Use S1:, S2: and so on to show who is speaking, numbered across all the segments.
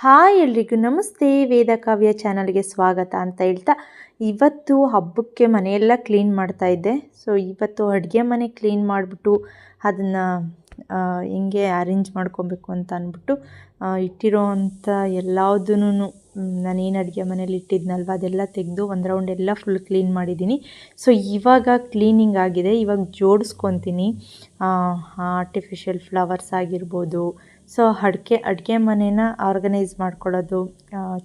S1: Hi ಎಲ್ರಿಗೂ ನಮಸ್ತೆ. ವೇದ ಕಾವ್ಯ ಚಾನಲ್ಗೆ ಸ್ವಾಗತ ಅಂತ ಹೇಳ್ತಾ ಇವತ್ತು ಹಬ್ಬಕ್ಕೆ ಮನೆಯೆಲ್ಲ ಕ್ಲೀನ್ ಮಾಡ್ತಾ ಇದ್ದೆ. ಸೊ ಇವತ್ತು ಅಡುಗೆ ಮನೆ ಕ್ಲೀನ್ ಮಾಡಿಬಿಟ್ಟು ಅದನ್ನು ಹಿಂಗೆ ಅರೇಂಜ್ ಮಾಡ್ಕೊಬೇಕು ಅಂತ ಅಂದ್ಬಿಟ್ಟು ಇಟ್ಟಿರೋ ಅಂಥ ಎಲ್ಲದನ್ನೂ ನಾನೇನು ಅಡುಗೆ ಮನೇಲಿ ಇಟ್ಟಿದ್ನಲ್ವ ಅದೆಲ್ಲ ತೆಗೆದು ಒಂದು ರೌಂಡ್ ಎಲ್ಲ ಫುಲ್ ಕ್ಲೀನ್ ಮಾಡಿದ್ದೀನಿ. ಸೊ ಇವಾಗ ಕ್ಲೀನಿಂಗ್ ಆಗಿದೆ. ಇವಾಗ ಜೋಡಿಸ್ಕೊತೀನಿ. ಆರ್ಟಿಫಿಷಿಯಲ್ ಫ್ಲವರ್ಸ್ ಆಗಿರ್ಬೋದು ಸೊ ಅಡುಗೆ ಅಡುಗೆ ಮನೇನ ಆರ್ಗನೈಸ್ ಮಾಡ್ಕೊಳ್ಳೋದು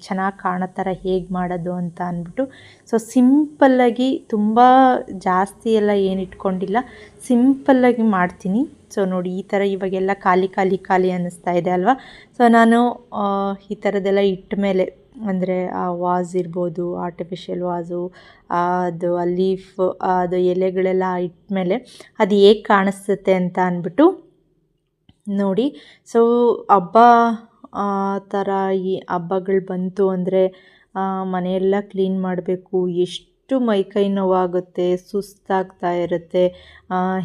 S1: ಚೆನ್ನಾಗಿ ಕಾಣೋ ಥರ ಹೇಗೆ ಮಾಡೋದು ಅಂತ ಅಂದ್ಬಿಟ್ಟು, ಸೊ ಸಿಂಪಲ್ಲಾಗಿ ತುಂಬ ಜಾಸ್ತಿ ಎಲ್ಲ ಏನು ಇಟ್ಕೊಂಡಿಲ್ಲ ಸಿಂಪಲ್ಲಾಗಿ ಮಾಡ್ತೀನಿ. ಸೊ ನೋಡಿ, ಈ ಥರ ಇವಾಗೆಲ್ಲ ಖಾಲಿ ಖಾಲಿ ಖಾಲಿ ಅನ್ನಿಸ್ತಾ ಇದೆ ಅಲ್ವಾ? ಸೊ ನಾನು ಈ ಥರದ್ದೆಲ್ಲ ಇಟ್ಟ ಮೇಲೆ ಅಂದರೆ ಆ ವಾಸ್ ಇರ್ಬೋದು ಆರ್ಟಿಫಿಷಿಯಲ್ ವಾಸು ಅದು ಆ ಲೀಫ್ ಅದು ಎಲೆಗಳೆಲ್ಲ ಇಟ್ಮೇಲೆ ಅದು ಹೇಗೆ ಕಾಣಿಸುತ್ತೆ ಅಂತ ಅಂದ್ಬಿಟ್ಟು ನೋಡಿ. ಸೊ ಹಬ್ಬ ಥರ ಈ ಹಬ್ಬಗಳು ಬಂತು ಅಂದರೆ ಮನೆಯೆಲ್ಲ ಕ್ಲೀನ್ ಮಾಡಬೇಕು. ಎಷ್ಟು ಮೈಕೈ ನೋವಾಗುತ್ತೆ, ಸುಸ್ತಾಗ್ತಾ ಇರುತ್ತೆ.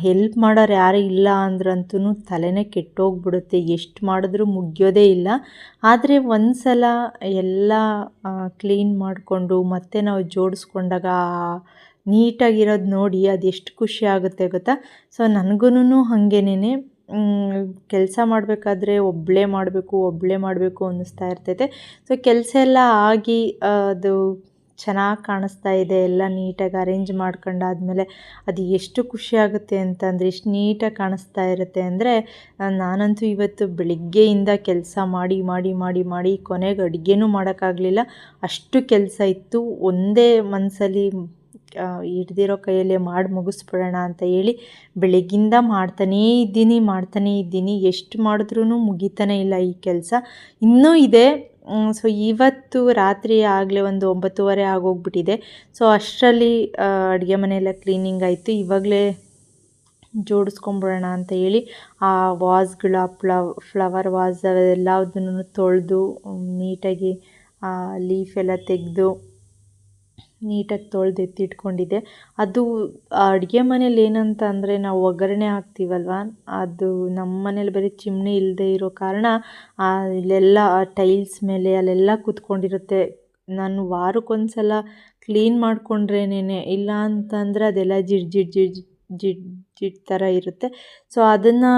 S1: ಹೆಲ್ಪ್ ಮಾಡೋರು ಯಾರು ಇಲ್ಲ ಅಂದ್ರಂತೂ ತಲೆನೇ ಕೆಟ್ಟೋಗ್ಬಿಡುತ್ತೆ. ಎಷ್ಟು ಮಾಡಿದ್ರೂ ಮುಗಿಯೋದೇ ಇಲ್ಲ. ಆದರೆ ಒಂದು ಸಲ ಎಲ್ಲ ಕ್ಲೀನ್ ಮಾಡಿಕೊಂಡು ಮತ್ತೆ ನಾವು ಜೋಡಿಸ್ಕೊಂಡಾಗ ನೀಟಾಗಿರೋದು ನೋಡಿ ಅದೆಷ್ಟು ಖುಷಿ ಆಗುತ್ತೆ ಗೊತ್ತಾ? ಸೊ ನನಗೂ ಹಾಗೇನೆ ಕೆಲಸ ಮಾಡಬೇಕಾದ್ರೆ ಒಬ್ಬಳೇ ಮಾಡಬೇಕು ಒಬ್ಬಳೇ ಮಾಡಬೇಕು ಅನ್ನಿಸ್ತಾ ಇರ್ತೈತೆ. ಸೊ ಕೆಲಸ ಎಲ್ಲ ಆಗಿ ಅದು ಚೆನ್ನಾಗಿ ಕಾಣಿಸ್ತಾ ಇದೆ, ಎಲ್ಲ ನೀಟಾಗಿ ಅರೇಂಜ್ ಮಾಡ್ಕೊಂಡಾದ್ಮೇಲೆ ಅದು ಎಷ್ಟು ಖುಷಿ ಆಗುತ್ತೆ ಅಂತಂದರೆ ಎಷ್ಟು ನೀಟಾಗಿ ಕಾಣಿಸ್ತಾ ಇರುತ್ತೆ ಅಂದರೆ ನಾನಂತೂ ಇವತ್ತು ಬೆಳಿಗ್ಗೆಯಿಂದ ಕೆಲಸ ಮಾಡಿ ಮಾಡಿ ಮಾಡಿ ಮಾಡಿ ಕೊನೆಗೆ ಅಡುಗೆನೂ ಮಾಡೋಕ್ಕಾಗಲಿಲ್ಲ. ಅಷ್ಟು ಕೆಲಸ ಇತ್ತು, ಒಂದೇ ಮನಸ್ಸಲ್ಲಿ ಹಿಡ್ದಿರೋ ಕೈಯಲ್ಲೇ ಮಾಡಿ ಮುಗಿಸ್ಬಿಡೋಣ ಅಂತ ಹೇಳಿ ಬೆಳಗ್ಗಿಂದ ಮಾಡ್ತಾನೇ ಇದ್ದೀನಿ ಮಾಡ್ತಾನೇ ಇದ್ದೀನಿ. ಎಷ್ಟು ಮಾಡಿದ್ರೂ ಮುಗಿತಾನೇ ಇಲ್ಲ ಈ ಕೆಲಸ. ಇನ್ನೂ ಇದೆ. ಸೊ ಇವತ್ತು ರಾತ್ರಿ ಆಗಲೇ ಒಂದು ಒಂಬತ್ತುವರೆ ಆಗೋಗ್ಬಿಟ್ಟಿದೆ. ಸೊ ಅಷ್ಟರಲ್ಲಿ ಅಡುಗೆ ಮನೆಯೆಲ್ಲ ಕ್ಲೀನಿಂಗ್ ಆಯಿತು. ಇವಾಗಲೇ ಜೋಡಿಸ್ಕೊಂಬಿಡೋಣ ಅಂತ ಹೇಳಿ ಆ ವಾಸ್ಗಳು ಫ್ಲವ್ ಫ್ಲವರ್ ವಾಸ್ ಎಲ್ಲದನ್ನು ತೊಳೆದು ನೀಟಾಗಿ ಲೀಫ್ ಎಲ್ಲ ತೆಗೆದು ನೀಟಾಗಿ ತೊಳೆದು ಎತ್ತಿಟ್ಕೊಂಡಿದ್ದೆ. ಅದು ಅಡುಗೆ ಮನೇಲಿ ಏನಂತ ಅಂದರೆ ನಾವು ಒಗ್ಗರಣೆ ಹಾಕ್ತೀವಲ್ವ? ಅದು ನಮ್ಮ ಮನೇಲಿ ಬರೀ ಚಿಮ್ನಿ ಇಲ್ಲದೆ ಇರೋ ಕಾರಣ ಇಲ್ಲೆಲ್ಲ ಟೈಲ್ಸ್ ಮೇಲೆ ಅಲ್ಲೆಲ್ಲ ಕೂತ್ಕೊಂಡಿರುತ್ತೆ. ನಾನು ವಾರಕ್ಕೊಂದ್ಸಲ ಕ್ಲೀನ್ ಮಾಡಿಕೊಂಡ್ರೇನೆ ಇಲ್ಲ ಅಂತಂದರೆ ಅದೆಲ್ಲ ಜಿಡ್ ಜಿಡ್ ಜಿಡ್ ಜಿಡ್ ಜಿಡ್ ಥರ ಇರುತ್ತೆ. ಸೊ ಅದನ್ನು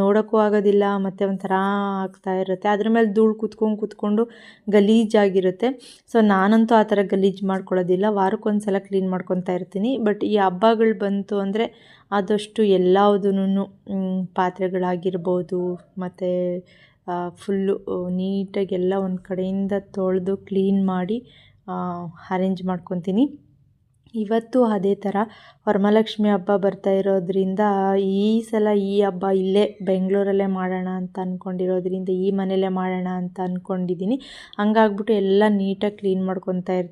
S1: ನೋಡೋಕ್ಕೂ ಆಗೋದಿಲ್ಲ, ಮತ್ತು ಒಂಥರ ಆಗ್ತಾ ಇರುತ್ತೆ. ಅದ್ರ ಮೇಲೆ ಧೂಳು ಕೂತ್ಕೊಂಡು ಕೂತ್ಕೊಂಡು ಗಲೀಜಾಗಿರುತ್ತೆ. ಸೊ ನಾನಂತೂ ಆ ಥರ ಗಲೀಜು ಮಾಡ್ಕೊಳ್ಳೋದಿಲ್ಲ. ವಾರಕ್ಕೊಂದು ಸಲ ಕ್ಲೀನ್ ಮಾಡ್ಕೊತಾ ಇರ್ತೀನಿ. ಬಟ್ ಈ ಹಬ್ಬಗಳು ಬಂತು ಅಂದರೆ ಆದಷ್ಟು ಎಲ್ಲದೂ ಪಾತ್ರೆಗಳಾಗಿರ್ಬೋದು, ಮತ್ತು ಫುಲ್ಲು ನೀಟಾಗಿ ಎಲ್ಲ ಒಂದು ಕಡೆಯಿಂದ ತೊಳೆದು ಕ್ಲೀನ್ ಮಾಡಿ ಅರೇಂಜ್ ಮಾಡ್ಕೊತೀನಿ. ಇವತ್ತು ಅದೇ ಥರ ವರಮಹಾಲಕ್ಷ್ಮಿ ಹಬ್ಬ ಬರ್ತಾ ಇರೋದ್ರಿಂದ ಈ ಸಲ ಈ ಹಬ್ಬ ಇಲ್ಲೇ ಬೆಂಗಳೂರಲ್ಲೇ ಮಾಡೋಣ ಅಂತ ಅಂದ್ಕೊಂಡಿರೋದ್ರಿಂದ ಈ ಮನೆಯಲ್ಲೇ ಮಾಡೋಣ ಅಂತ ಅಂದ್ಕೊಂಡಿದ್ದೀನಿ ಹಂಗಾಗ್ಬಿಟ್ಟು ಎಲ್ಲ ನೀಟಾಗಿ ಕ್ಲೀನ್ ಮಾಡ್ಕೊತಾ ಇರ್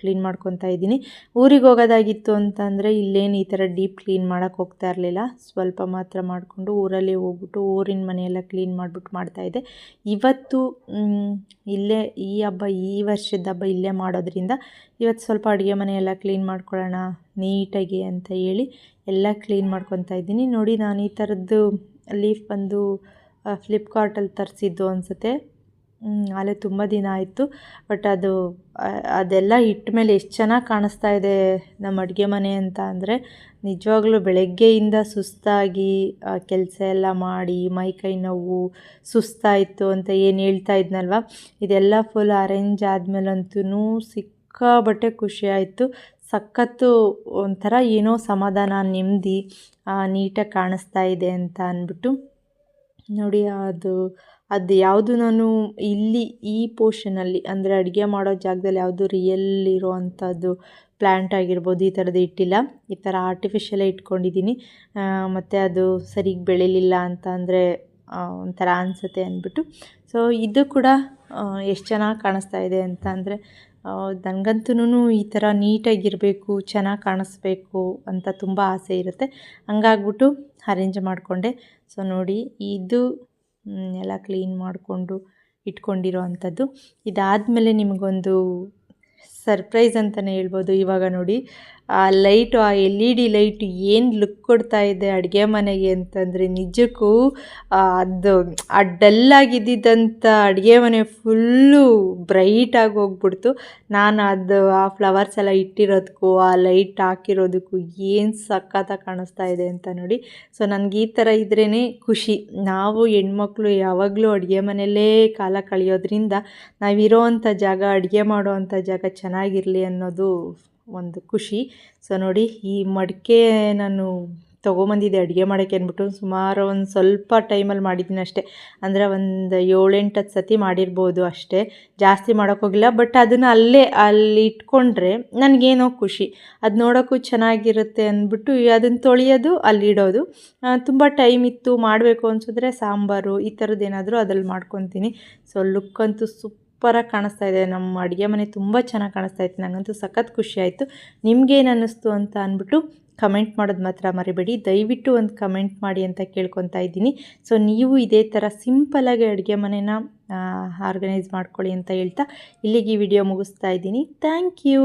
S1: ಕ್ಲೀನ್ ಮಾಡ್ಕೊತಾ ಇದ್ದೀನಿ. ಊರಿಗೆ ಹೋಗೋದಾಗಿತ್ತು ಅಂತಂದರೆ ಇಲ್ಲೇನು ಈ ಥರ ಡೀಪ್ ಕ್ಲೀನ್ ಮಾಡೋಕ್ಕೆ ಹೋಗ್ತಾ ಇರಲಿಲ್ಲ. ಸ್ವಲ್ಪ ಮಾತ್ರ ಮಾಡಿಕೊಂಡು ಊರಲ್ಲಿ ಹೋಗ್ಬಿಟ್ಟು ಊರಿನ ಮನೆಯೆಲ್ಲ ಕ್ಲೀನ್ ಮಾಡಿಬಿಟ್ಟು ಮಾಡ್ತಾಯಿದ್ದೆ ಇವತ್ತು ಇಲ್ಲೇ ಈ ಹಬ್ಬ, ಈ ವರ್ಷದ ಹಬ್ಬ ಇಲ್ಲೇ ಮಾಡೋದ್ರಿಂದ ಇವತ್ತು ಸ್ವಲ್ಪ ಅಡುಗೆ ಮನೆಯೆಲ್ಲ ಕ್ಲೀನ್ ಮಾಡ್ಕೊಳ್ಳೋಣ, ನೀಟಾಗಿ ಅಂತ ಹೇಳಿ ಎಲ್ಲ ಕ್ಲೀನ್ ಮಾಡ್ಕೊತಾ ಇದ್ದೀನಿ. ನೋಡಿ ನಾನು ಈ ಥರದ್ದು ಲೀಫ್ ಬಂದು ಫ್ಲಿಪ್ಕಾರ್ಟಲ್ಲಿ ತರಿಸಿದ್ದು ಅನಿಸುತ್ತೆ. ಅಲ್ಲೇ ತುಂಬ ದಿನ ಆಯಿತು. ಬಟ್ ಅದು ಅದೆಲ್ಲ ಇಟ್ಟ ಮೇಲೆ ಎಷ್ಟು ಚೆನ್ನಾಗಿ ಕಾಣಿಸ್ತಾ ಇದೆ ನಮ್ಮ ಅಡುಗೆ ಮನೆ ಅಂತ ಅಂದರೆ, ನಿಜವಾಗ್ಲೂ ಬೆಳಗ್ಗೆಯಿಂದ ಸುಸ್ತಾಗಿ ಕೆಲಸ ಎಲ್ಲ ಮಾಡಿ, ಮೈ ಕೈ ನೋವು ಸುಸ್ತಾಯಿತು ಅಂತ ಏನು ಹೇಳ್ತಾ ಇದ್ನಲ್ವ? ಇದೆಲ್ಲ ಫುಲ್ ಅರೇಂಜ್ ಆದಮೇಲಂತೂ ಸಿಕ್ಕಾಬಟ್ಟೆ ಖುಷಿ ಆಯಿತು. ಸಖತ್ತು ಒಂಥರ ಏನೋ ಸಮಾಧಾನ, ನೆಮ್ಮದಿ ನೀಟಾಗಿ ಕಾಣಿಸ್ತಾ ಇದೆ ಅಂತ ಅಂದ್ಬಿಟ್ಟು ನೋಡಿ, ಅದು ಅದು ಯಾವುದು ನಾನು ಇಲ್ಲಿ ಈ ಪೋರ್ಷನಲ್ಲಿ ಅಂದರೆ ಅಡುಗೆ ಮಾಡೋ ಜಾಗದಲ್ಲಿ ಯಾವುದು ರಿಯಲ್ ಇರೋ ಅಂಥದ್ದು ಪ್ಲ್ಯಾಂಟ್ ಆಗಿರ್ಬೋದು ಈ ಥರದ್ದು ಇಟ್ಟಿಲ್ಲ. ಈ ಥರ ಆರ್ಟಿಫಿಷಿಯಲೇ ಇಟ್ಕೊಂಡಿದ್ದೀನಿ. ಮತ್ತು ಅದು ಸರಿಗೆ ಬೆಳೀಲಿಲ್ಲ ಅಂತ ಅಂದರೆ ಒಂಥರ ಅನಿಸುತ್ತೆ ಅಂದ್ಬಿಟ್ಟು. ಸೊ ಇದು ಕೂಡ ಎಷ್ಟು ಚೆನ್ನಾಗಿ ಕಾಣಿಸ್ತಾ ಇದೆ ಅಂತ ಅಂದರೆ ನನಗಂತೂ ಈ ಥರ ನೀಟಾಗಿರಬೇಕು, ಚೆನ್ನಾಗಿ ಕಾಣಿಸ್ಬೇಕು ಅಂತ ತುಂಬ ಆಸೆ ಇರುತ್ತೆ. ಹಂಗಾಗ್ಬಿಟ್ಟು ಅರೇಂಜ್ ಮಾಡಿಕೊಂಡೆ. ಸೊ, ನೋಡಿ, ಇದು ಎಲ್ಲ ಕ್ಲೀನ್ ಮಾಡಿಕೊಂಡು ಇಟ್ಕೊಂಡಿರೋ ಅಂಥದ್ದು. ಇದಾದಮೇಲೆ ನಿಮಗೊಂದು ಸರ್ಪ್ರೈಸ್ ಅಂತಲೇ ಹೇಳ್ಬೋದು. ಇವಾಗ ನೋಡಿ, ಆ ಲೈಟು, ಆ ಎಲ್ ಇ ಡಿ ಲೈಟ್ ಏನು ಲುಕ್ ಕೊಡ್ತಾ ಇದೆ ಅಡುಗೆ ಮನೆಗೆ ಅಂತಂದರೆ ನಿಜಕ್ಕೂ ಅದು, ಆ ಡಲ್ಲಾಗಿದ್ದಂಥ ಅಡುಗೆ ಮನೆ ಫುಲ್ಲು ಬ್ರೈಟಾಗಿ ಹೋಗ್ಬಿಡ್ತು. ನಾನು ಅದು, ಆ ಫ್ಲವರ್ಸ್ ಎಲ್ಲ ಇಟ್ಟಿರೋದಕ್ಕೂ ಆ ಲೈಟ್ ಹಾಕಿರೋದಕ್ಕೂ ಏನು ಸಖತ್ತಾಗಿ ಕಾಣಿಸ್ತಾ ಇದೆ ಅಂತ ನೋಡಿ. ಸೊ ನನಗೆ ಈ ಥರ ಇದ್ರೇ ಖುಷಿ. ನಾವು ಹೆಣ್ಮಕ್ಳು ಯಾವಾಗಲೂ ಅಡುಗೆ ಮನೆಯಲ್ಲೇ ಕಾಲ ಕಳೆಯೋದ್ರಿಂದ ನಾವಿರೋ ಅಂಥ ಜಾಗ, ಅಡುಗೆ ಮಾಡೋ ಅಂಥ ಜಾಗ ಚೆನ್ನಾಗಿರಲಿ ಅನ್ನೋದು ಒಂದು ಖುಷಿ. ಸೊ ನೋಡಿ, ಈ ಮಡಿಕೆ ನಾನು ತೊಗೊಂಬಂದಿದ್ದೆ, ಅಡುಗೆ ಮಾಡೋಕ್ಕೆ ಅಂದ್ಬಿಟ್ಟು. ಸುಮಾರು ಒಂದು ಸ್ವಲ್ಪ ಟೈಮಲ್ಲಿ ಮಾಡಿದ್ದೀನಿ ಅಷ್ಟೇ. ಅಂದರೆ ಒಂದು ಏಳೆಂಟು, ಹತ್ತು ಸತಿ ಮಾಡಿರ್ಬೋದು ಅಷ್ಟೇ. ಜಾಸ್ತಿ ಮಾಡೋಕ್ಕೋಗಿಲ್ಲ ಬಟ್ ಅದನ್ನು ಅಲ್ಲೇ, ಅಲ್ಲಿ ಇಟ್ಕೊಂಡ್ರೆ ನನಗೇನೋ ಖುಷಿ. ಅದು ನೋಡೋಕ್ಕೂ ಚೆನ್ನಾಗಿರುತ್ತೆ ಅಂದ್ಬಿಟ್ಟು ಅದನ್ನು ತೊಳೆಯೋದು ಅಲ್ಲಿಡೋದು ತುಂಬ ಟೈಮ್ ಇತ್ತು, ಮಾಡಬೇಕು ಅನ್ಸಿದ್ರೆ ಸಾಂಬಾರು, ಈ ಥರದ್ದು ಏನಾದರೂ ಅದ್ರಲ್ಲಿ ಮಾಡ್ಕೊತೀನಿ. ಸೊ ಲುಕ್ ಅಂತೂ ಸೂಪರಾಗಿ ಕಾಣಿಸ್ತಾ ಇದೆ. ನಮ್ಮ ಅಡುಗೆ ಮನೆ ತುಂಬ ಚೆನ್ನಾಗಿ ಕಾಣಿಸ್ತಾ ಇತ್ತು. ನನಗಂತೂ ಸಖತ್ ಖುಷಿ ಆಯಿತು. ನಿಮ್ಗೇನು ಅನ್ನಿಸ್ತು ಅಂತ ಅಂದ್ಬಿಟ್ಟು ಕಮೆಂಟ್ ಮಾಡೋದು ಮಾತ್ರ ಮರಿಬೇಡಿ. ದಯವಿಟ್ಟು ಒಂದು ಕಮೆಂಟ್ ಮಾಡಿ ಅಂತ ಕೇಳ್ಕೊತಾ ಇದ್ದೀನಿ. ಸೊ, ನೀವು ಇದೇ ಥರ ಸಿಂಪಲಾಗಿ ಅಡುಗೆ ಮನೆನ ಆರ್ಗನೈಸ್ ಮಾಡ್ಕೊಳ್ಳಿ ಅಂತ ಹೇಳ್ತಾ ಇಲ್ಲಿಗೆ ಈ ವಿಡಿಯೋ ಮುಗಿಸ್ತಾ ಇದ್ದೀನಿ. Thank you!